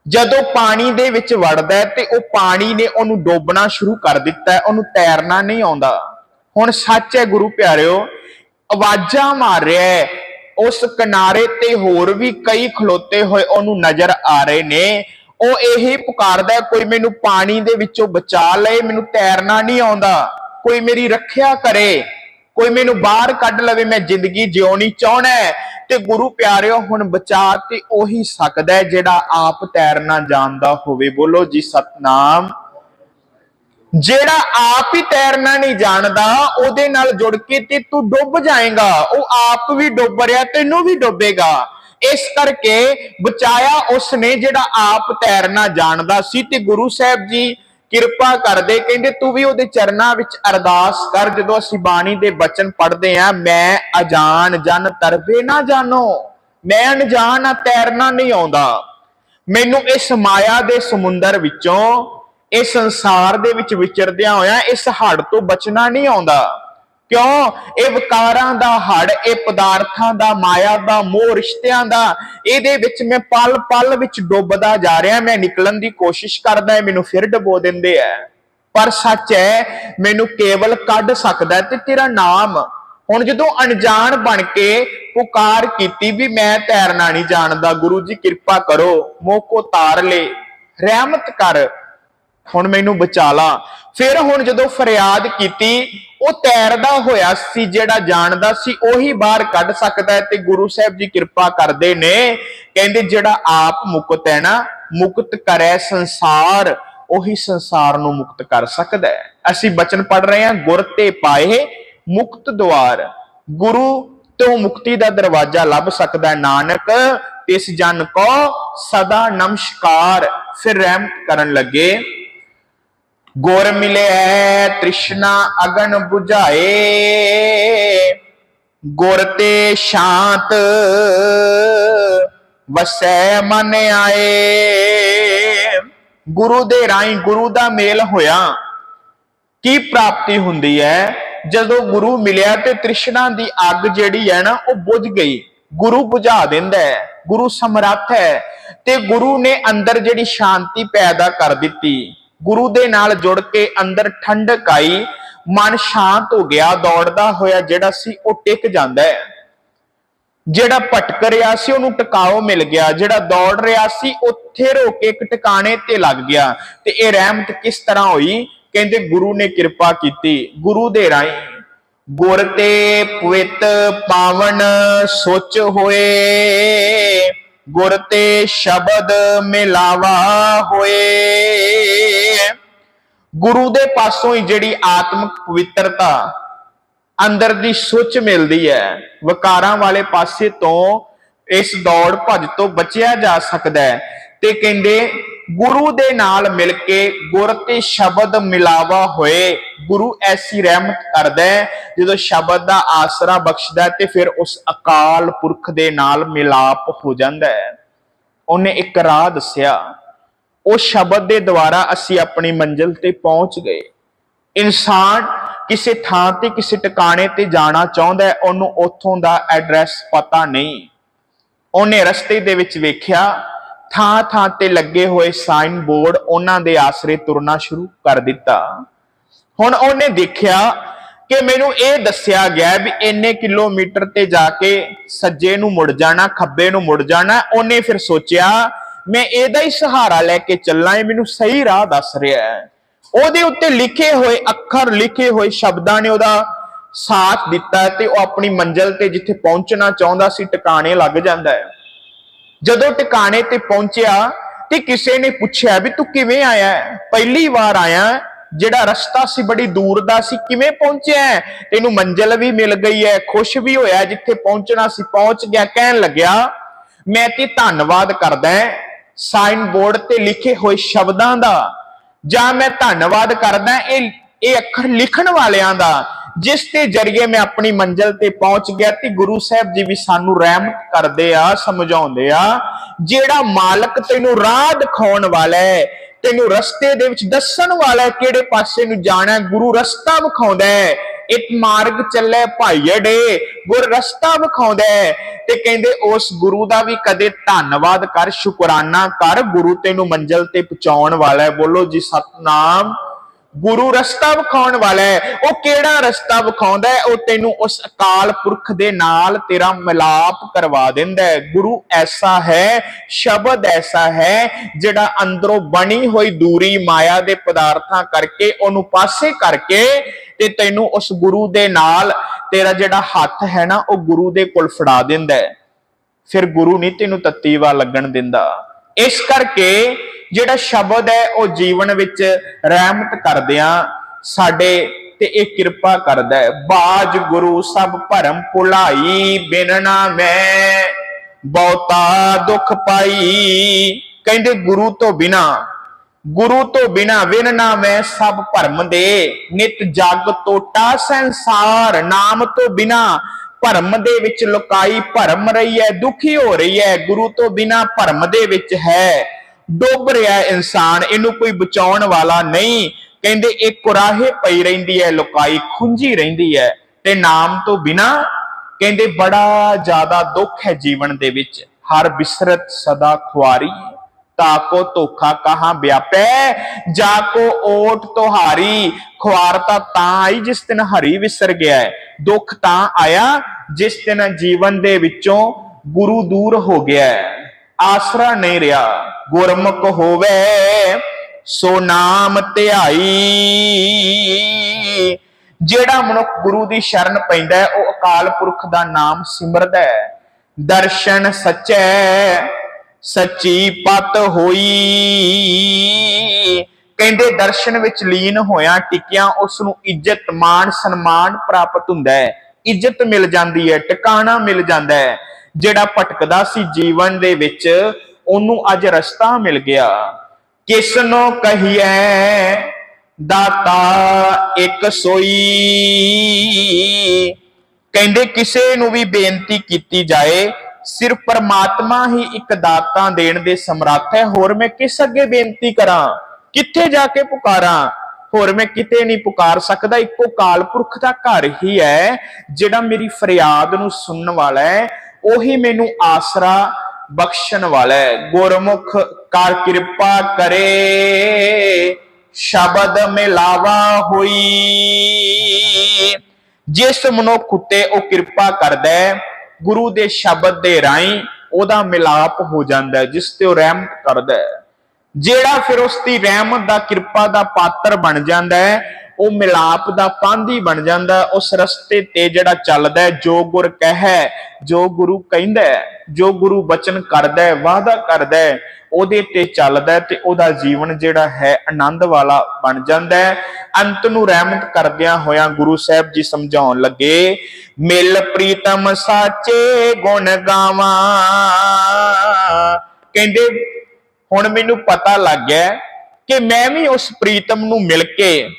ਜਦੋਂ ਪਾਣੀ ਦੇ ਵਿੱਚ ਵੜਦਾ ਤੇ ਉਹ ਪਾਣੀ ਨੇ ਉਹਨੂੰ ਡੋਬਣਾ ਸ਼ੁਰੂ ਕਰ ਦਿੱਤਾ ਉਹਨੂੰ ਤੈਰਨਾ ਨਹੀਂ ਆਉਂਦਾ। ਹੁਣ ਸੱਚ ਹੈ ਗੁਰੂ ਪਿਆਰਿਓ, ਆਵਾਜ਼ਾਂ ਮਾਰ ਰਿਹਾ ਹੈ। ਉਸ ਕਿਨਾਰੇ ਤੇ ਹੋਰ ਵੀ ਕਈ ਖਲੋਤੇ ਹੋਏ ਉਹਨੂੰ ਨਜ਼ਰ ਆ ਰਹੇ ਨੇ। ਉਹ ਇਹੀ ਪੁਕਾਰਦਾ ਕੋਈ ਮੈਨੂੰ ਪਾਣੀ ਦੇ ਵਿੱਚੋਂ ਬਚਾ ਲਏ, ਮੈਨੂੰ ਤੈਰਨਾ ਨਹੀਂ ਆਉਂਦਾ। ਕੋਈ ਮੇਰੀ ਰੱਖਿਆ ਕਰੇ, ਕੋਈ ਮੈਨੂੰ ਬਾਹਰ ਕੱਢ ਲਵੇ, ਮੈਂ ਜ਼ਿੰਦਗੀ ਜਿਉਣੀ ਚਾਹਣਾ ਤੇ ਗੁਰੂ ਪਿਆਰਿਓ, ਹੁਣ ਬਚਾ ਤੇ ਉਹੀ ਸਕਦਾ ਜਿਹੜਾ ਆਪ ਤੈਰਨਾ ਜਾਣਦਾ ਹੋਵੇ। ਬੋਲੋ ਜੀ, ਸਤਨਾਮ। ਜਿਹੜਾ ਆਪ ਹੀ ਤੈਰਨਾ ਨਹੀਂ ਜਾਣਦਾ, ਉਹਦੇ ਨਾਲ ਜੁੜ ਕੇ ਤੇ ਤੂੰ ਡੁੱਬ ਜਾਏਗਾ। ਉਹ ਆਪ ਵੀ ਡੁੱਬ ਰਿਹਾ, ਤੈਨੂੰ ਵੀ ਡੁੱਬੇਗਾ। ਇਸ ਕਰਕੇ ਬਚਾਇਆ ਉਸ ਨੇ ਜਿਹੜਾ ਆਪ ਤੈਰਨਾ ਜਾਣਦਾ ਸੀ ਤੇ ਗੁਰੂ ਸਾਹਿਬ ਜੀ ਕਿਰਪਾ ਕਰਦੇ, ਕਹਿੰਦੇ, ਤੂੰ ਵੀ ਉਹਦੇ ਚਰਨਾਂ ਵਿੱਚ ਅਰਦਾਸ ਕਰ, ਜਦੋਂ ਅਸੀਂ ਬਾਣੀ ਦੇ ਬਚਨ ਪੜ੍ਹਦੇ ਆ, ਮੈਂ ਅਜਾਨ ਜਨ ਤਰਬੇ ਨਾ ਜਾਣੋ, ਮੈਂ ਅਣਜਾਣ ਆ, ਤੈਰਨਾ ਨਹੀਂ ਆਉਂਦਾ। ਮੈਨੂੰ ਇਸ ਮਾਇਆ ਦੇ ਸਮੁੰਦਰ ਵਿੱਚੋਂ, ਇਸ ਸੰਸਾਰ ਦੇ ਵਿੱਚ ਵਿਚਰਦਿਆਂ ਹੋਇਆ, ਇਸ ਹੜ ਤੋਂ ਬਚਣਾ ਨਹੀਂ ਆਉਂਦਾ। ਕਿਉਂ? ਇਹ ਵਿਕਾਰਾਂ ਦਾ ਹੜ ਇਹ ਪਦਾਰਥਾਂ ਦਾ ਮਾਇਆ ਦਾ ਮੋਹ, ਰਿਸ਼ਤਿਆਂ ਦਾ, ਇਹਦੇ ਵਿੱਚ ਮੈਂ ਪਲ ਪਲ ਵਿੱਚ ਡੁੱਬਦਾ ਜਾ ਰਿਹਾ, ਮੈਂ ਨਿਕਲਣ ਦੀ ਕੋਸ਼ਿਸ਼ ਕਰਦਾ ਹਾਂ, ਮੈਨੂੰ ਫਿਰ ਡਬੋ ਦਿੰਦੇ ਐ ਪਰ ਸੱਚ ਹੈ, ਮੈਨੂੰ ਕੇਵਲ ਕੱਢ ਸਕਦਾ ਤੇ ਤੇਰਾ ਨਾਮ। ਹੁਣ ਜਦੋਂ ਅਣਜਾਣ ਬਣ ਕੇ ਪੁਕਾਰ ਕੀਤੀ ਵੀ ਮੈਂ ਤੈਰਨਾ ਨਹੀਂ ਜਾਣਦਾ, ਗੁਰੂ ਜੀ ਕਿਰਪਾ ਕਰੋ, ਮੋਕੋ ਤਾਰ ਲੈ। ਰਹਿਮਤ ਕਰ। ਹੁਣ ਮੈਨੂੰ ਬਚਾ ਲਾ। ਫਿਰ ਹੁਣ ਜਦੋਂ ਫਰਿਆਦ ਕੀਤੀ, ਉਹ ਤੈਰਦਾ ਹੋਇਆ ਸੀ, ਜਿਹੜਾ ਜਾਣਦਾ ਸੀ, ਉਹੀ ਬਾਹਰ ਕੱਢ ਸਕਦਾ ਹੈ ਤੇ ਗੁਰੂ ਸਾਹਿਬ ਜੀ ਕਿਰਪਾ ਕਰਦੇ ਨੇ। ਕਹਿੰਦੇ, ਜਿਹੜਾ ਆਪ ਮੁਕਤ ਹੈ ਨਾ, ਮੁਕਤ ਕਰੇ ਸੰਸਾਰ, ਉਹੀ ਸੰਸਾਰ ਨੂੰ ਮੁਕਤ ਕਰ ਸਕਦਾ ਹੈ। ਅਸੀਂ ਬਚਨ ਪੜ ਰਹੇ ਹਾਂ, ਗੁਰ ਤੇ ਪਾਏ ਮੁਕਤ ਦੁਆਰ, ਗੁਰੂ ਤੋਂ ਮੁਕਤੀ ਦਾ ਦਰਵਾਜ਼ਾ ਲੱਭ ਸਕਦਾ ਨਾਨਕ ਇਸ ਜਨ ਕੋ ਸਦਾ ਨਮਸਕਾਰ। ਫਿਰ ਰਹਿਮਤ ਕਰਨ ਲੱਗੇ। ਗੁਰ ਮਿਲਿਆ ਤ੍ਰਿਸ਼ਨਾ ਅਗਨ 부ਝਾਏ। ਗੁਰ ਤੇ ਸ਼ਾਂਤ ਵਸੈ ਮਨ ਆਏ। ਗੁਰੂ ਦੇ ਰਾਹੀਂ ਗੁਰੂ ਦਾ ਮੇਲ ਹੋਇਆ। ਕੀ ਪ੍ਰਾਪਤੀ ਹੁੰਦੀ ਹੈ? ਜਦੋਂ ਗੁਰੂ ਮਿਲਿਆ ਤੇ ਤ੍ਰਿਸ਼ਨਾ ਦੀ ਅੱਗ ਜਿਹੜੀ ਹੈ ਨਾ, ਉਹ ਬੁਝ ਗਈ। ਗੁਰੂ ਬੁਝਾ ਦਿੰਦਾ ਹੈ। ਗੁਰੂ ਸਮਰੱਥ ਹੈ। ਤੇ ਗੁਰੂ ਨੇ ਅੰਦਰ ਜਿਹੜੀ ਸ਼ਾਂਤੀ ਪੈਦਾ ਕਰ ਦਿੱਤੀ। ਗੁਰੂ ਦੇ ਨਾਲ ਜੁੜ ਕੇ ਅੰਦਰ ਠੰਡਕ ਆਈ ਮਨ ਸ਼ਾਂਤ ਹੋ ਗਿਆ, ਦੌੜਦਾ ਹੋਇਆ ਜਿਹੜਾ ਸੀ ਉਹ ਟਿਕ ਜਾਂਦਾ ਹੈ। ਜਿਹੜਾ ਭਟਕ ਰਿਹਾ ਸੀ ਉਹਨੂੰ ਟਿਕਾਓ ਮਿਲ ਗਿਆ, ਜਿਹੜਾ ਦੌੜ ਰਿਹਾ ਸੀ ਉੱਥੇ ਰੋ ਕੇ ਇੱਕ ਟਿਕਾਣੇ ਤੇ ਲੱਗ ਗਿਆ। ਤੇ ਇਹ ਰਹਿਮਤ ਕਿਸ ਤਰ੍ਹਾਂ ਹੋਈ? ਕਹਿੰਦੇ ਗੁਰੂ ਨੇ ਕਿਰਪਾ ਕੀਤੀ, ਗੁਰੂ ਦੇ ਰਾਹੀਂ। ਗੁਰ ਤੇ ਪਵਿੱਤ ਪਾਵਨ ਸੋਚ ਹੋਏ, ਗੁਰ ਤੇ ਸ਼ਬਦ ਮਿਲਾਵਾ ਹੋਏ। ਗੁਰੂ ਦੇ ਪਾਸੋਂ ਹੀ ਜਿਹੜੀ ਆਤਮਿਕ ਪਵਿੱਤਰਤਾ ਅੰਦਰ ਦੀ ਸੁੱਚ ਮਿਲਦੀ ਹੈ, ਵਿਕਾਰਾਂ ਵਾਲੇ ਪਾਸੇ ਤੋਂ ਇਸ ਦੌੜ ਭੱਜ ਤੋਂ ਬਚਿਆ ਜਾ ਸਕਦਾ ਹੈ। ਤੇ ਕਹਿੰਦੇ, ਗੁਰੂ ਦੇ ਨਾਲ ਮਿਲ ਕੇ ਗੁਰ ਤੇ ਸ਼ਬਦ ਮਿਲਾਵਾ ਹੋਏ। ਗੁਰੂ ਐਸੀ ਰਹਿਮਤ ਕਰਦਾ ਹੈ, ਜਦੋਂ ਸ਼ਬਦ ਦਾ ਆਸਰਾ ਬਖਸ਼ਦਾ ਹੈ ਤੇ ਫਿਰ ਉਸ ਅਕਾਲ ਪੁਰਖ ਦੇ ਨਾਲ ਮਿਲਾਪ ਹੋ ਜਾਂਦਾ ਹੈ। ਉਹਨੇ ਇੱਕ ਰਾਹ ਦੱਸਿਆ ਉਹ ਸ਼ਬਦ ਦੇ ਦੁਆਰਾ ਅਸੀਂ ਆਪਣੀ ਮੰਜ਼ਿਲ ਤੇ ਪਹੁੰਚ ਗਏ। ਇਨਸਾਨ ਕਿਸੇ ਥਾਂ ਤੇ, ਕਿਸੇ ਟਿਕਾਣੇ ਤੇ ਜਾਣਾ ਚਾਹੁੰਦਾ ਹੈ, ਉਹਨੂੰ ਉੱਥੋਂ ਦਾ ਐਡਰੈਸ ਪਤਾ ਨਹੀਂ। ਉਹਨੇ ਰਸਤੇ ਦੇ ਵਿੱਚ ਵੇਖਿਆ ਥਾਂ ਥਾਂ ਤੇ ਲੱਗੇ ਹੋਏ ਸਾਈਨ ਬੋਰਡ ਉਹਨਾਂ ਦੇ ਆਸਰੇ ਤੁਰਨਾ ਸ਼ੁਰੂ ਕਰ ਦਿੱਤਾ। ਹੁਣ ਉਹਨੇ ਦੇਖਿਆ ਕਿ ਮੈਨੂੰ ਇਹ ਦੱਸਿਆ ਗਿਆ ਵੀ ਇੰਨੇ ਕਿਲੋਮੀਟਰ ਤੇ ਜਾ ਕੇ ਸੱਜੇ ਨੂੰ ਮੁੜ ਜਾਣਾ, ਖੱਬੇ ਨੂੰ ਮੁੜ ਜਾਣਾ, ਉਹਨੇ ਫਿਰ ਸੋਚਿਆ ਮੈਂ ਇਹਦਾ ਹੀ ਸਹਾਰਾ ਲੈ ਕੇ ਚੱਲਾਂ, ਇਹ ਮੈਨੂੰ ਸਹੀ ਰਾਹ ਦੱਸ ਰਿਹਾ ਹੈ। ਉਹਦੇ ਉੱਤੇ ਲਿਖੇ ਹੋਏ ਅੱਖਰ, ਲਿਖੇ ਹੋਏ ਸ਼ਬਦਾਂ ਨੇ ਉਹਦਾ ਸਾਥ ਦਿੱਤਾ ਤੇ ਉਹ ਆਪਣੀ ਮੰਜ਼ਿਲ ਤੇ ਜਿੱਥੇ ਪਹੁੰਚਣਾ ਚਾਹੁੰਦਾ ਸੀ, ਟਿਕਾਣੇ ਲੱਗ ਜਾਂਦਾ ਹੈ। ਜਦੋਂ ਟਿਕਾਣੇ ਤੇ ਪਹੁੰਚਿਆ ਤੇ ਕਿਸੇ ਨੇ ਪੁੱਛਿਆ ਵੀ ਤੂੰ ਕਿਵੇਂ ਆਇਆ ਪਹਿਲੀ ਵਾਰ ਆਇਆ ਜਿਹੜਾ ਰਸਤਾ ਸੀ ਬੜੀ ਦੂਰ ਦਾ ਸੀ, ਕਿਵੇਂ ਪਹੁੰਚਿਆ ਤੈਨੂੰ ਮੰਜ਼ਿਲ ਵੀ ਮਿਲ ਗਈ ਹੈ, ਖੁਸ਼ ਵੀ ਹੋਇਆ ਜਿੱਥੇ ਪਹੁੰਚਣਾ ਸੀ, ਪਹੁੰਚ ਗਿਆ, ਕਹਿਣ ਲੱਗਿਆ, ਮੈਂ ਤੇ ਧੰਨਵਾਦ ਕਰਦਾ ਸਾਈਨ ਬੋਰਡ ਤੇ ਲਿਖੇ ਹੋਏ ਸ਼ਬਦਾਂ ਦਾ, ਜਾਂ ਮੈਂ ਧੰਨਵਾਦ ਕਰਦਾ ਇਹ ਇਹ ਅੱਖਰ ਲਿਖਣ ਵਾਲਿਆਂ ਦਾ, ਜਿਸ ਦੇ ਜਰੀਏ ਮੈਂ ਆਪਣੀ ਮੰਜ਼ਿਲ ਤੇ ਪਹੁੰਚ ਗਿਆ ਤੇ ਗੁਰੂ ਸਾਹਿਬ ਜੀ ਵੀ ਸਾਨੂੰ ਰਹਿਮਤ ਕਰਦੇ ਆ, ਸਮਝਾਉਂਦੇ ਆ, ਜਿਹੜਾ ਮਾਲਕ ਤੈਨੂੰ ਰਾਹ ਦਿਖਾਉਣ ਵਾਲਾ ਹੈ, ਤੈਨੂੰ ਰਸਤੇ ਦੇ ਵਿੱਚ ਦੱਸਣ ਵਾਲਾ ਕਿਹੜੇ ਪਾਸੇ ਨੂੰ ਜਾਣਾ ਗੁਰੂ ਰਸਤਾ ਵਿਖਾਉਂਦਾ ਹੈ ਇੱਕ ਮਾਰਗ ਚੱਲੇ ਭਾਈੜੇ ਗੁਰ ਰਸਤਾ ਵਿਖਾਉਂਦਾ ਤੇ ਕਹਿੰਦੇ ਉਸ ਗੁਰੂ ਦਾ ਵੀ ਕਦੇ ਧੰਨਵਾਦ ਕਰ, ਸ਼ੁਕਰਾਨਾ ਕਰ, ਗੁਰੂ ਤੈਨੂੰ ਮੰਜ਼ਿਲ ਤੇ ਪਹੁੰਚਾਉਣ ਵਾਲਾ ਹੈ। ਬੋਲੋ ਜੀ, ਸਤਨਾਮ। ਗੁਰੂ ਰਸਤਾ ਵਿਖਾਉਣ ਵਾਲਾ ਹੈ। ਉਹ ਕਿਹੜਾ ਰਸਤਾ ਵਿਖਾਉਂਦਾ ਹੈ? ਉਹ ਤੈਨੂੰ ਉਸ ਅਕਾਲ ਪੁਰਖ ਦੇ ਨਾਲ ਤੇਰਾ ਮਿਲਾਪ ਕਰਵਾ ਦਿੰਦਾ ਹੈ। ਗੁਰੂ ਐਸਾ ਹੈ, ਸ਼ਬਦ ਐਸਾ ਹੈ, ਜਿਹੜਾ ਅੰਦਰੋਂ ਬਣੀ ਹੋਈ ਦੂਰੀ ਮਾਇਆ ਦੇ ਪਦਾਰਥਾਂ ਕਰਕੇ, ਉਹਨੂੰ ਪਾਸੇ ਕਰਕੇ ਤੇ ਤੈਨੂੰ ਉਸ ਗੁਰੂ ਦੇ ਨਾਲ ਤੇਰਾ ਜਿਹੜਾ ਹੱਥ ਹੈ ਨਾ, ਉਹ ਗੁਰੂ ਦੇ ਕੋਲ ਫੜਾ ਦਿੰਦਾ ਹੈ। ਫਿਰ ਗੁਰੂ ਨਹੀਂ ਤੈਨੂੰ ਤੱਤੀਵਾ ਲੱਗਣ ਦਿੰਦਾ। ਇਸ ਕਰਕੇ ਜਿਹੜਾ ਸ਼ਬਦ ਹੈ, ਉਹ ਜੀਵਨ ਵਿੱਚ ਰਹਿਮਤ ਕਰਦਿਆਂ ਸਾਡੇ ਤੇ ਇਹ ਕਿਰਪਾ ਕਰਦਾ ਹੈ। ਬਾਜ ਗੁਰੂ ਸਭ ਭਰਮ ਭੁਲਾਈ ਬਿਨਣਾ ਮੈਂ ਬਹੁਤਾ ਦੁੱਖ ਪਾਈ। ਕਹਿੰਦੇ ਗੁਰੂ ਤੋਂ ਬਿਨਾ ਗੁਰੂ ਤੋਂ ਬਿਨਾ ਵਿਨ ਨਾ ਮੈਂ ਸਭ ਭਰਮ ਦੇ। ਨਿਤ ਜਗ ਟੋਟਾ ਸੰਸਾਰ, ਨਾਮ ਤੋਂ ਬਿਨਾ ਭਰਮ ਦੇ ਵਿੱਚ ਲੁਕਾਈ ਭਰਮ ਰਹੀ ਹੈ ਦੁਖੀ ਹੋ ਰਹੀ ਹੈ ਗੁਰੂ ਤੋਂ ਬਿਨਾ ਭਰਮ ਦੇ ਵਿੱਚ ਹੈ। ਡੁੱਬ ਰਿਹਾ ਇਨਸਾਨ, ਇਹਨੂੰ ਕੋਈ ਬਚਾਉਣ ਵਾਲਾ ਨਹੀਂ। ਕਹਿੰਦੇ ਇਹ ਕੁਰਾਹੇ ਪਈ ਰਹਿੰਦੀ ਹੈ ਲੁਕਾਈ ਖੁੰਝੀ ਰਹਿੰਦੀ ਹੈ ਤੇ ਨਾਮ ਤੋਂ ਬਿਨਾ ਕਹਿੰਦੇ ਬੜਾ ਜ਼ਿਆਦਾ ਦੁੱਖ ਹੈ ਜੀਵਨ ਦੇ ਵਿੱਚ। ਹਰ ਬਿਸਰਤ ਸਦਾ ਖੁਆਰੀ। ਤਾਕੋ ਧੋਖਾ ਕਹਾਂ ਵਿਆਪੈ ਜਾ ਕੋ ਓਟ ਤੁਹਾਰੀ ਖੁਆਰ ਤਾਂ ਆਈ ਜਿਸ ਦਿਨ ਹਰੀ ਵਿਸਰ ਗਿਆ ਹੈ ਦੁੱਖ ਤਾਂ ਆਇਆ ਜਿਸ ਦਿਨ ਜੀਵਨ ਦੇ ਵਿੱਚੋਂ ਗੁਰੂ ਦੂਰ ਹੋ ਗਿਆ ਹੈ ਆਸਰਾ ਨਹੀਂ ਰਿਹਾ ਗੁਰਮੁਖ ਹੋਵੇ ਸੋ ਨਾਮ ਧਿਆਈ ਜਿਹੜਾ ਮਨੁੱਖ ਗੁਰੂ ਦੀ ਸ਼ਰਨ ਪੈਂਦਾ ਉਹ ਅਕਾਲ ਪੁਰਖ ਦਾ ਨਾਮ ਸਿਮਰਦਾ ਹੈ ਦਰਸ਼ਨ ਸੱਚੈ ਸੱਚੀ ਪਤ ਹੋਈ। ਕਹਿੰਦੇ ਦਰਸ਼ਨ ਵਿੱਚ ਲੀਨ ਹੋਇਆ ਟਿਕਿਆ ਉਸ ਨੂੰ ਇੱਜ਼ਤ, ਮਾਣ, ਸਨਮਾਨ ਪ੍ਰਾਪਤ ਹੁੰਦਾ ਹੈ। ਇੱਜ਼ਤ ਮਿਲ ਜਾਂਦੀ ਹੈ, ਟਿਕਾਣਾ ਮਿਲ ਜਾਂਦਾ ਹੈ। ਜਿਹੜਾ ਭਟਕਦਾ ਸੀ ਜੀਵਨ ਦੇ ਵਿੱਚ, ਉਹਨੂੰ ਅੱਜ ਰਸਤਾ ਮਿਲ ਗਿਆ। ਕਿਸ ਨੂੰ ਕਹੀਏ ਦਾਤਾ ਇੱਕ ਸੋਈ। ਕਹਿੰਦੇ ਕਿਸੇ ਨੂੰ ਵੀ ਬੇਨਤੀ ਕੀਤੀ ਜਾਏ ਸਿਰਫ ਪਰਮਾਤਮਾ ਹੀ ਇੱਕ ਦਾਤਾਂ ਦੇਣ ਦੇ ਸਮਰੱਥ ਹੈ। ਹੋਰ ਮੈਂ ਕਿਸ ਅੱਗੇ ਬੇਨਤੀ ਕਰਾਂ? ਕਿੱਥੇ ਜਾ ਕੇ ਪੁਕਾਰਾਂ? ਹੋਰ ਮੈਂ ਕਿਤੇ ਨਹੀਂ ਪੁਕਾਰ ਸਕਦਾ। ਇੱਕੋ ਕਾਲ ਪੁਰਖ ਦਾ ਘਰ ਹੀ ਹੈ, ਜਿਹੜਾ ਮੇਰੀ ਫਰਿਆਦ ਨੂੰ ਸੁਣਨ ਵਾਲਾ ਹੈ। ਉਹੀ ਮੈਨੂੰ ਆਸਰਾ ਬਖਸ਼ਣ ਵਾਲਾ ਹੈ। ਗੁਰਮੁਖ ਕਰ ਕਿਰਪਾ ਕਰੇ, ਸ਼ਬਦ ਮਿਲਾਵਾ ਹੋਈ। ਜਿਸ ਮਨੁੱਖ ਉਤੇ ਉਹ ਕਿਰਪਾ ਕਰਦਾ ਹੈ ਗੁਰੂ ਦੇ ਸ਼ਬਦ ਦੇ ਰਾਹੀਂ ਉਹਦਾ ਮਿਲਾਪ ਹੋ ਜਾਂਦਾ ਹੈ, ਜਿਸ ਤੇ ਉਹ ਰਹਿਮਤ ਕਰਦਾ ਹੈ। ਜਿਹੜਾ ਫਿਰ ਉਸ ਦੀ ਰਹਿਮਤ ਦਾ ਕਿਰਪਾ ਦਾ ਪਾਤਰ ਬਣ ਜਾਂਦਾ ਹੈ ਉਹ ਮਿਲਾਪ ਦਾ ਪਾਂਧੀ ਬਣ ਜਾਂਦਾ ਉਸ ਰਸਤੇ ਤੇ ਜਿਹੜਾ ਚੱਲਦਾ ਹੈ, ਜੋ ਗੁਰ ਕਹੈ, ਜੋ ਗੁਰੂ ਕਹਿੰਦਾ ਹੈ, ਜੋ ਗੁਰੂ ਬਚਨ ਕਰਦਾ ਹੈ, ਵਾਅਦਾ ਕਰਦਾ ਹੈ, ਉਹਦੇ ਤੇ ਚੱਲਦਾ ਤੇ ਉਹਦਾ ਜੀਵਨ ਜਿਹੜਾ ਹੈ ਆਨੰਦ ਵਾਲਾ ਬਣ ਜਾਂਦਾ ਹੈ। ਅੰਤ ਨੂੰ ਰਹਿਮਤ ਕਰਦਿਆਂ ਹੋਇਆਂ ਗੁਰੂ ਸਾਹਿਬ ਜੀ ਸਮਝਾਉਣ ਲੱਗੇ, ਮਿਲ ਪ੍ਰੀਤਮ ਸਾਚੇ ਗੁਣ ਗਾਵਾਂ। ਕਹਿੰਦੇ, ਹੁਣ ਮੈਨੂੰ ਪਤਾ ਲੱਗ ਗਿਆ ਕਿ ਮੈਂ ਵੀ ਉਸ ਪ੍ਰੀਤਮ ਨੂੰ ਮਿਲ ਕੇ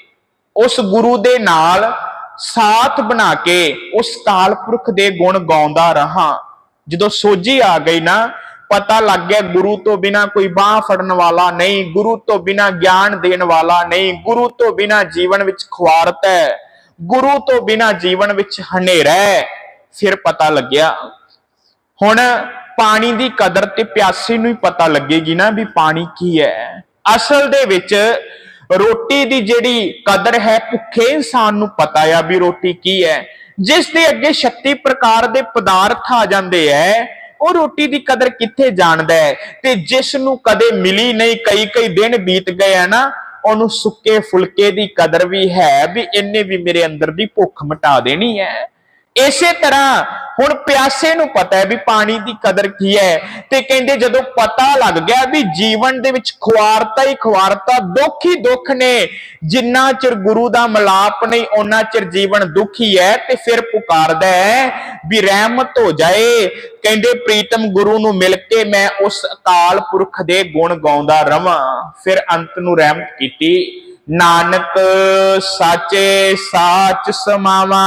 ਉਸ ਗੁਰੂ ਦੇ ਨਾਲ ਸਾਥ ਬਣਾ ਕੇ ਉਸ ਕਾਲ ਪੁਰਖ ਦੇ ਗੁਣ ਗਾਉਂਦਾ ਰਹਾ। ਜਦੋਂ ਸੋਝੀ ਆ ਗਈ ਨਾ, ਪਤਾ ਲੱਗ ਗਿਆ ਗੁਰੂ ਤੋਂ ਬਿਨਾ ਕੋਈ ਬਾਹ ਫੜਨ ਵਾਲਾ ਨਹੀਂ, ਗੁਰੂ ਤੋਂ ਬਿਨਾ ਗਿਆਨ ਦੇਣ ਵਾਲਾ ਨਹੀਂ, ਗੁਰੂ ਤੋਂ ਬਿਨਾ ਜੀਵਨ ਵਿੱਚ ਖੁਆਰਤ ਹੈ, ਗੁਰੂ ਤੋਂ ਬਿਨਾ ਜੀਵਨ ਵਿੱਚ ਹਨੇਰਾ ਹੈ। ਫਿਰ ਪਤਾ ਲੱਗਿਆ। ਹੁਣ ਪਾਣੀ ਦੀ ਕਦਰ ਤੇ ਪਿਆਸੇ ਨੂੰ ਹੀ ਪਤਾ ਲੱਗੇਗੀ ਨਾ ਵੀ ਪਾਣੀ ਕੀ ਹੈ। ਅਸਲ ਦੇ ਵਿੱਚ ਰੋਟੀ ਦੀ ਜਿਹੜੀ ਕਦਰ ਹੈ, ਭੁੱਖੇ ਇਨਸਾਨ ਨੂੰ ਪਤਾ ਆ ਵੀ ਰੋਟੀ ਕੀ ਹੈ। ਜਿਸ ਦੇ ਅੱਗੇ 36 ਪ੍ਰਕਾਰ ਦੇ ਪਦਾਰਥ ਆ ਜਾਂਦੇ ਐ, ਉਹ ਰੋਟੀ ਦੀ ਕਦਰ ਕਿੱਥੇ ਜਾਣਦਾ ਹੈ ਤੇ ਜਿਸ ਨੂੰ ਕਦੇ ਮਿਲੀ ਨਹੀਂ ਕਈ ਕਈ ਦਿਨ ਬੀਤ ਗਏ ਆ ਨਾ, ਉਹਨੂੰ ਸੁੱਕੇ ਫੁਲਕੇ ਦੀ ਕਦਰ ਵੀ ਹੈ ਵੀ ਇਹਨੇ ਵੀ ਮੇਰੇ ਅੰਦਰ ਦੀ ਭੁੱਖ ਮਿਟਾ ਦੇਣੀ ਹੈ ਇਸੇ ਤਰ੍ਹਾਂ ਹੁਣ ਪਿਆਸੇ ਨੂੰ ਪਤਾ ਹੈ ਵੀ ਪਾਣੀ ਦੀ ਕਦਰ ਕੀ ਹੈ ਤੇ ਕਹਿੰਦੇ ਜਦੋਂ ਪਤਾ ਲੱਗ ਗਿਆ ਵੀ ਜੀਵਨ ਦੇ ਵਿੱਚ ਖੁਆਰਤਾ ਹੀ ਖੁਆਰਤਾ, ਦੁੱਖ ਹੀ ਦੁੱਖ ਨੇ, ਜਿੰਨਾ ਚਿਰ ਗੁਰੂ ਦਾ ਮਲਾਪ ਨਹੀਂ ਉਹਨਾਂ ਚਿਰ ਜੀਵਨ ਦੁਖੀ ਹੈ ਤੇ ਫਿਰ ਪੁਕਾਰਦਾ ਹੈ ਵੀ ਰਹਿਮਤ ਹੋ ਜਾਏ। ਕਹਿੰਦੇ ਪ੍ਰੀਤਮ ਗੁਰੂ ਨੂੰ ਮਿਲ ਕੇ ਮੈਂ ਉਸ ਅਕਾਲ ਪੁਰਖ ਦੇ ਗੁਣ ਗਾਉਂਦਾ ਰਵਾਂ। ਫਿਰ ਅੰਤ ਨੂੰ ਰਹਿਮਤ ਕੀਤੀ। ਨਾਨਕ ਸਾਚੇ ਸਾਚ ਸਮਾਵਾ।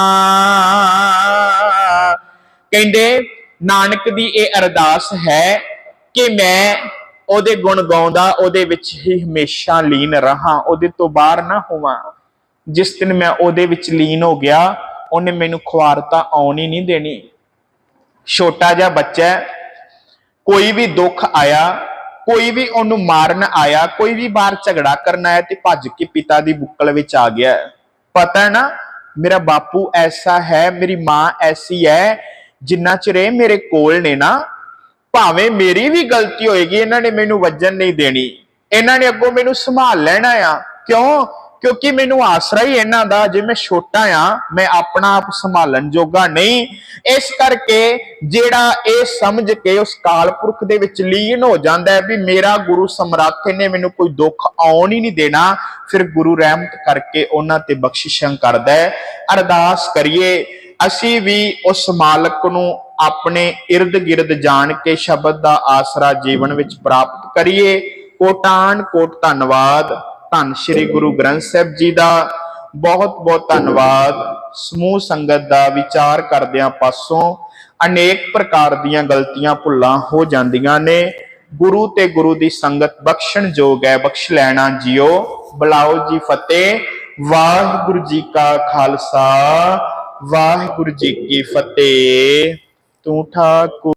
ਕਹਿੰਦੇ, ਨਾਨਕ ਦੀ ਇਹ ਅਰਦਾਸ ਹੈ ਕਿ ਮੈਂ ਉਹਦੇ ਗੁਣ ਗਾਉਂਦਾ, ਉਹਦੇ ਵਿੱਚ ਹੀ ਹਮੇਸ਼ਾ ਲੀਨ ਰਹਾ, ਉਹਦੇ ਤੋਂ ਬਾਹਰ ਨਾ ਹੋਵਾਂ। ਜਿਸ ਦਿਨ ਮੈਂ ਉਹਦੇ ਵਿੱਚ ਲੀਨ ਹੋ ਗਿਆ, ਉਹਨੇ ਮੈਨੂੰ ਖੁਆਰਤਾ ਆਉਣ ਹੀ ਨਹੀਂ ਦੇਣੀ। ਛੋਟਾ ਜਿਹਾ ਬੱਚਾ ਕੋਈ ਵੀ ਦੁੱਖ ਆਇਆ ਕੋਈ ਵੀ ਉਹਨੂੰ ਮਾਰਨ ਆਇਆ, ਕੋਈ ਵੀ ਬਾਹਰ ਝਗੜਾ ਕਰਨ ਆਇਆ ਤੇ ਭੱਜ ਕੇ ਪਿਤਾ ਦੀ ਬੁੱਕਲ ਵਿੱਚ ਆ ਗਿਆ। ਪਤਾ ਨਾ, ਮੇਰਾ ਬਾਪੂ ਐਸਾ ਹੈ, ਮੇਰੀ ਮਾਂ ਐਸੀ ਹੈ, ਜਿੰਨਾ ਚਿਰ ਇਹ ਮੇਰੇ ਕੋਲ ਨੇ ਨਾ, ਭਾਵੇਂ ਮੇਰੀ ਵੀ ਗਲਤੀ ਹੋਏਗੀ, ਇਹਨਾਂ ਨੇ ਮੈਨੂੰ ਵੱਜਣ ਨਹੀਂ ਦੇਣੀ। ਇਹਨਾਂ ਨੇ ਅੱਗੋਂ ਮੈਨੂੰ ਸੰਭਾਲ ਲੈਣਾ ਆ। ਕਿਉਂ? ਕਿਉਂਕਿ ਮੈਨੂੰ ਆਸਰਾ ਹੀ ਇਹਨਾਂ ਦਾ, ਜੇ ਮੈਂ ਛੋਟਾ ਆ ਮੈਂ ਆਪਣਾ ਆਪ ਸੰਭਾਲਣ ਜੋਗਾ ਨਹੀਂ। ਇਸ ਕਰਕੇ ਜਿਹੜਾ ਇਹ ਸਮਝ ਕੇ ਉਸ ਕਾਲਪੁਰਖ ਦੇ ਵਿੱਚ ਲੀਨ ਹੋ ਜਾਂਦਾ ਹੈ ਵੀ ਮੇਰਾ ਗੁਰੂ ਸਮਰੱਥ ਨੇ ਮੈਨੂੰ ਕੋਈ ਦੁੱਖ ਆਉਣ ਹੀ ਨਹੀਂ ਦੇਣਾ, ਫਿਰ ਗੁਰੂ ਰਹਿਮਤ ਕਰਕੇ ਉਹਨਾਂ ਤੇ ਬਖਸ਼ਿਸ਼ਾਂ ਕਰਦਾ ਹੈ। ਅਰਦਾਸ ਕਰੀਏ, ਅਸੀਂ ਵੀ ਉਸ ਮਾਲਕ ਨੂੰ ਆਪਣੇ ird ਗਿਰਦ ਜਾਣ ਕੇ ਸ਼ਬਦ ਦਾ ਆਸਰਾ ਜੀਵਨ ਵਿੱਚ ਪ੍ਰਾਪਤ ਕਰੀਏ। ਕੋਟਾਨ ਕੋਟ ਧੰਨਵਾਦ। ਧੰਨ ਸ਼੍ਰੀ ਗੁਰੂ ਗ੍ਰੰਥ ਸਾਹਿਬ ਜੀ ਦਾ ਬਹੁਤ ਬਹੁਤ ਧੰਨਵਾਦ। ਸਮੂਹ ਸੰਗਤ ਦਾ ਵਿਚਾਰ ਕਰਦਿਆਂ ਪਾਸੋਂ ਅਨੇਕ ਪ੍ਰਕਾਰ ਦੀਆਂ ਗਲਤੀਆਂ ਭੁੱਲਾਂ ਹੋ ਜਾਂਦੀਆਂ ਨੇ। ਗੁਰੂ ਤੇ ਗੁਰੂ ਦੀ ਸੰਗਤ ਬਖਸ਼ਣ ਜੋਗ ਹੈ, ਬਖਸ਼ ਲੈਣਾ ਜਿਓ। ਬੁਲਾਓ ਜੀ ਫਤਿਹ। ਵਾਹਿਗੁਰੂ ਜੀ ਕਾ ਖਾਲਸਾ। ਵਾਹਿਗੁਰੂ ਜੀ ਕੀ ਫਤਿਹ। ਤੂੰ ਠਾਕੁਰ